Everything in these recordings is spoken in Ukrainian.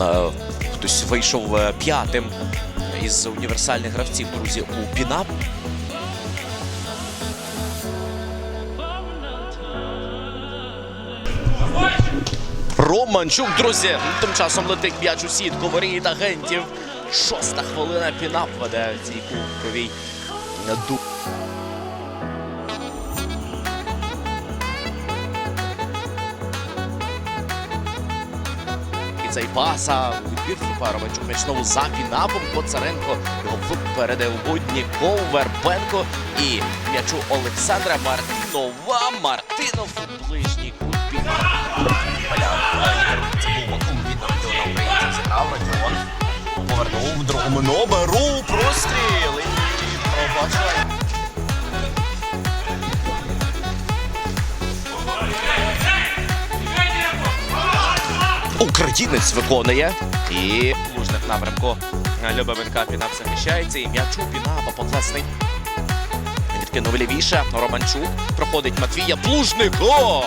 Е, Хтось вийшов е, п'ятим із універсальних гравців, друзі, у Пінап. Романчук, друзі, тим часом летить м'яч у сітку воріт агентів. Шоста хвилина Пінап веде цій кубковій ду. Цей паса у відбір Романчук м'яч знову за Пінапом. Коцаренко його випередив Будніков, Вербенко і м'ячу Олександра Мартинова. Мартинов у ближній кут Це був вакуум від. Повернув другому номеру. Простріл. І. Українець виконує. І лужник напрямку Любовенка Пінап захищається. І м'яч у Пінапа подлесний. Відкинув лівіше. Романчук. Проходить Матвія. Плужник. О!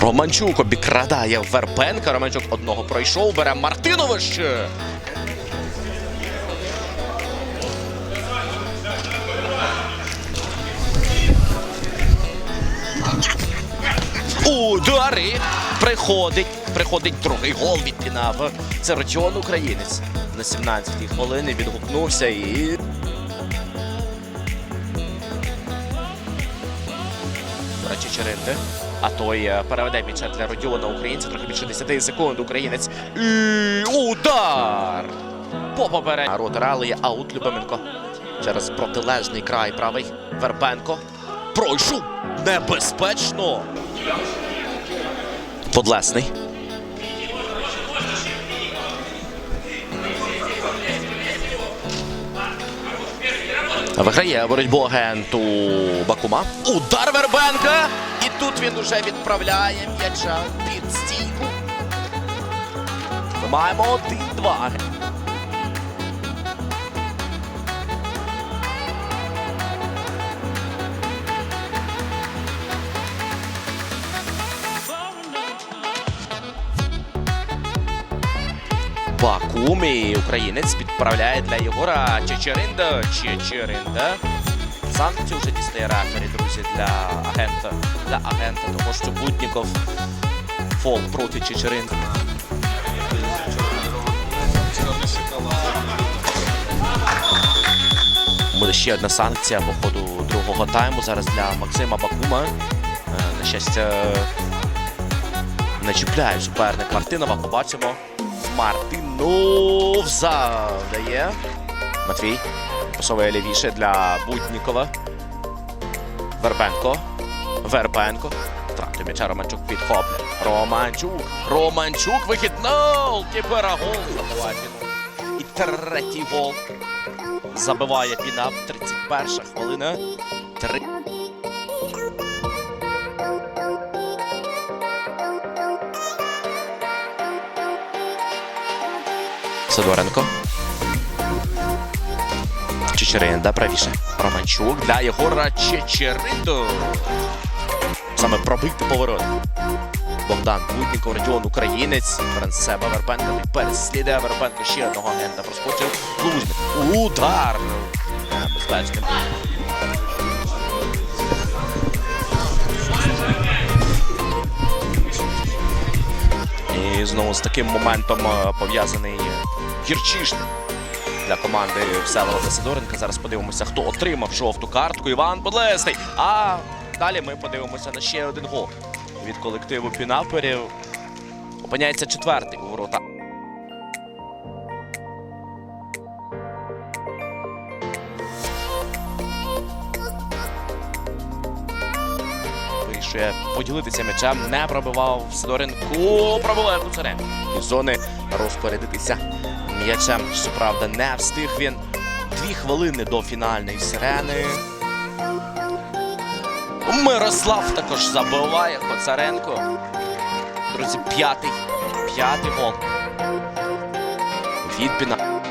Романчук обікрадає Вербенка. Романчук одного пройшов. Бере Мартинович. Удари! Приходить, приходить другий гол від Пінава. Це Родіон Українець. На 17-й хвилині відгукнувся і. Чечеринди. А той е, переведе м'яча для Родіона Українця. Трохи більше 10 секунд. Українець. І удар! По попередньо. Ротарали є аут Любименко. Через протилежний край правий. Вербенко. Пройшов небезпечно. Подлесний. Виграє боротьбу агенту Бакума. Удар Вербенка! І тут він уже відправляє м'яча під стійку. Ми маємо один-два. Бакум і українець відправляє для Єгора Чечеринда. Чечеринда. Санкцію вже дістає рефері, друзі, для агента. Для агента, того що Будніков фол проти Чечеринда. Буде ще одна санкція по ходу другого тайму. Зараз для Максима Бакума. Е, На щастя, не чіпляє суперник Мартинова. Побачимо. Мартинов завдає. Матвій. Посовує лівіше для Буднікова. Вербенко. Вербенко. Втратив м'яча Романчук підхоплює. Романчук. Романчук. Вихід на Кіпера гол. Забиває Пінап. І третій гол. Забиває Пінап. 31 хвилина. Сидоренко. Чечеринда правіше. Романчук для Єгора Чечеринду. Саме пробити поворот. Богдан Будніков, Радіон Українець. Франсеба Вербенка переслідує Вербенко. Ще одного агента проскочив. Лужник. Удар. Безпечним. І знову з таким моментом е, пов'язаний гірчишник для команди Всеволода Сидоренка. Зараз подивимося, хто отримав жовту картку. Іван Подлесний. А далі ми подивимося на ще один гол від колективу Пінаперів. Опиняється четвертий у ворота. Вирішує поділитися м'ячем. Не пробивав Сидоренко. Пробиває Куцаренко. Із зони розпорядитися м'ячем. Щоправда, не встиг він. Дві хвилини до фінальної сирени. Мирослав також забиває Коцаренко. Друзі, п'ятий. П'ятий гол. Від Піна.